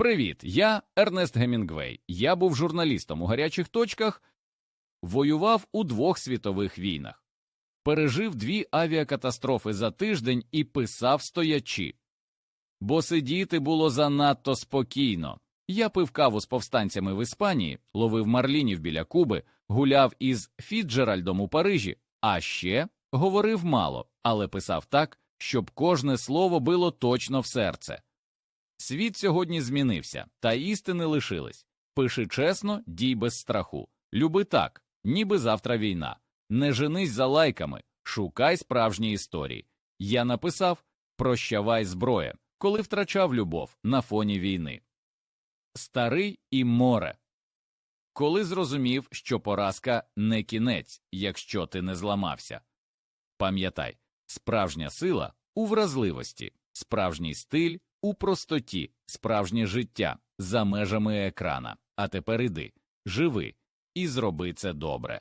Привіт, я Ернест Гемінгвей. Я був журналістом у гарячих точках, воював у двох світових війнах, пережив дві авіакатастрофи за тиждень і писав стоячи. Бо сидіти було занадто спокійно. Я пив каву з повстанцями в Іспанії, ловив марлінів біля Куби, гуляв із Фіджеральдом у Парижі, а ще говорив мало, але писав так, щоб кожне слово било точно в серце. Світ сьогодні змінився, та істини лишились. Пиши чесно, дій без страху. Люби так, ніби завтра війна. Не женись за лайками, шукай справжні історії. Я написав Прощавай зброя, коли втрачав любов на фоні війни. Старий і море. Коли зрозумів, що поразка не кінець, якщо ти не зламався. Пам'ятай, справжня сила у вразливості, справжній стиль у простоті, справжнє життя за межами екрана. А тепер іди, живи і зроби це добре.